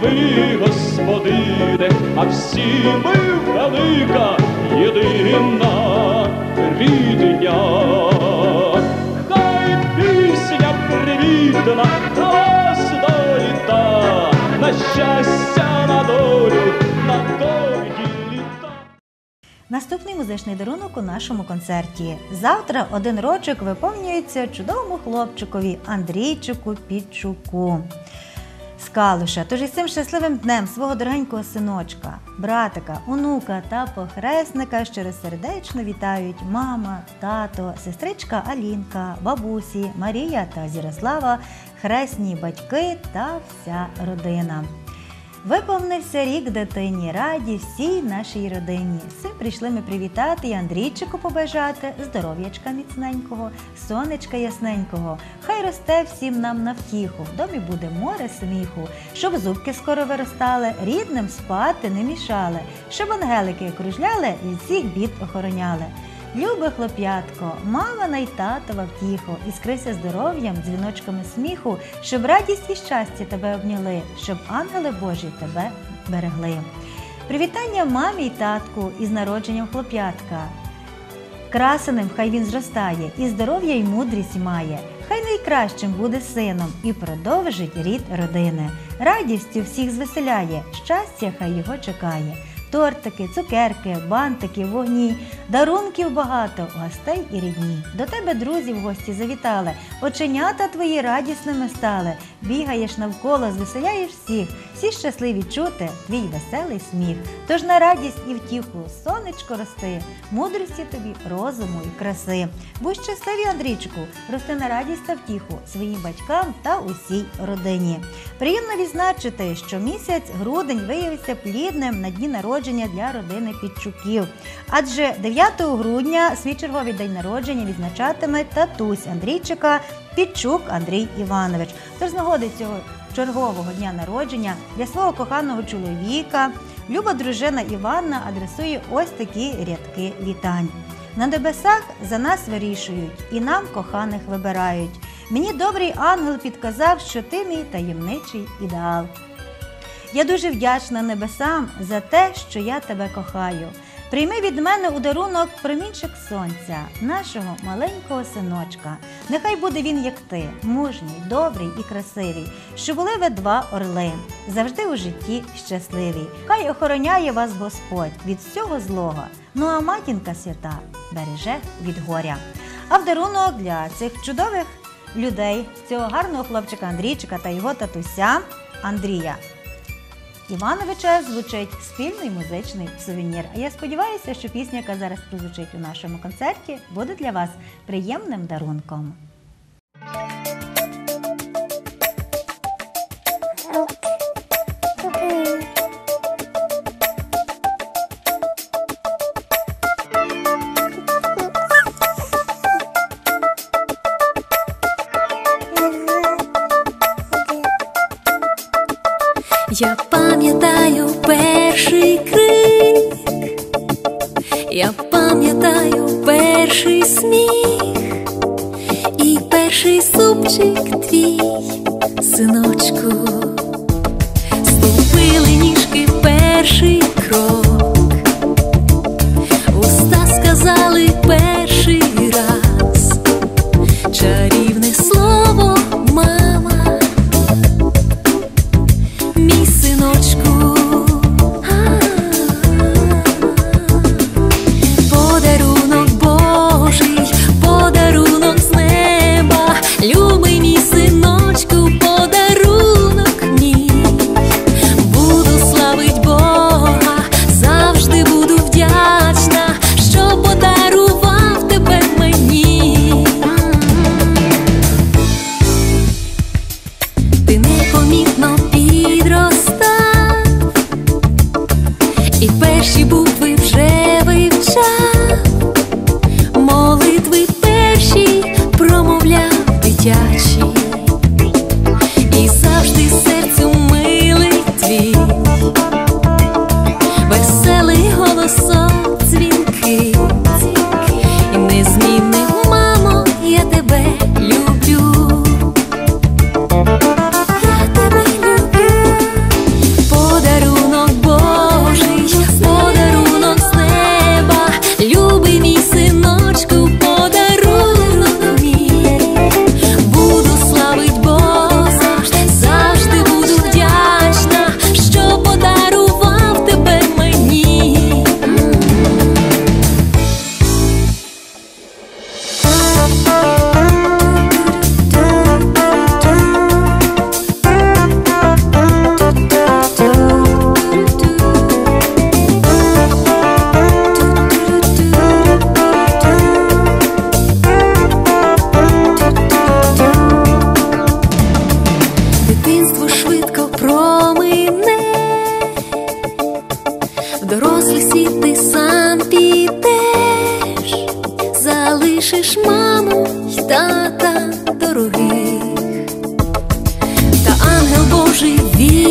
ти, господине, а всі ми велика, єдина рідня. Хай пісня привітна на вас доліта, на щастя, на долю, на довгі літа. Наступний музичний дарунок у нашому концерті. Завтра один рочок виповнюється чудовому хлопчикові Андрійчику Підчуку. З Калуша. Тож із цим щасливим днем свого дорогенького синочка, братика, онука та похресника щиросердечно вітають мама, тато, сестричка Алінка, бабусі, Марія та Зірослава, хресні батьки та вся родина. Виповнився рік дитині, раді всій нашій родині. Цим прийшли ми привітати і Андрійчику побажати здоров'ячка міцненького, сонечка ясненького. Хай росте всім нам на втіху. В домі буде море сміху, щоб зубки скоро виростали, рідним спати не мішали, щоб ангелики кружляли і всіх бід охороняли. Любе хлоп'ятко, мама най татова втіху, іскрися здоров'ям, дзвіночками сміху, щоб радість і щастя тебе обняли, щоб ангели Божі тебе берегли. Привітання мамі й татку із народженням хлоп'ятка. Красеним хай він зростає, і здоров'я й мудрість має. Хай найкращим буде сином і продовжить рід родини. Радістю всіх звеселяє, щастя хай його чекає. Тортики, цукерки, бантики, вогні, дарунків багато, гостей і рідні. До тебе друзі в гості завітали, оченята твої радісними стали. Бігаєш навколо, звеселяєш всіх, всі щасливі чути твій веселий сміх. Тож на радість і втіху сонечко рости, мудрості тобі, розуму і краси. Будь щасливі, Андрійчику, рости на радість та втіху своїм батькам та усій родині. Приємно відзначити, що місяць грудень виявився плідним на дні народження для родини Підчуків. Адже 9 грудня свій черговий день народження відзначатиме татусь Андрійчика Підчук Андрій Іванович. Тож з нагоди цього чергового дня народження для свого коханого чоловіка люба дружина Іванна адресує ось такі рядки вітань. На небесах за нас вирішують і нам коханих вибирають. Мені добрий ангел підказав, що ти мій таємничий ідеал. Я дуже вдячна небесам за те, що я тебе кохаю. Прийми від мене у дарунок промінчик сонця, нашого маленького синочка. Нехай буде він, як ти, мужній, добрий і красивий, що були ви два орли, завжди у житті щасливі. Хай охороняє вас Господь від всього злого. Ну а матінка свята береже від горя. А в дарунок для цих чудових людей, цього гарного хлопчика Андрійчика та його татуся Андрія. Івановича звучить спільний музичний сувенір. А я сподіваюся, що пісня, яка зараз прозвучить у нашому концерті, буде для вас приємним дарунком. Я пам'ятаю перший крик, я пам'ятаю перший сміх. І перший супчик твій, синочку, ступили ніжки перший крок, Ти vivir.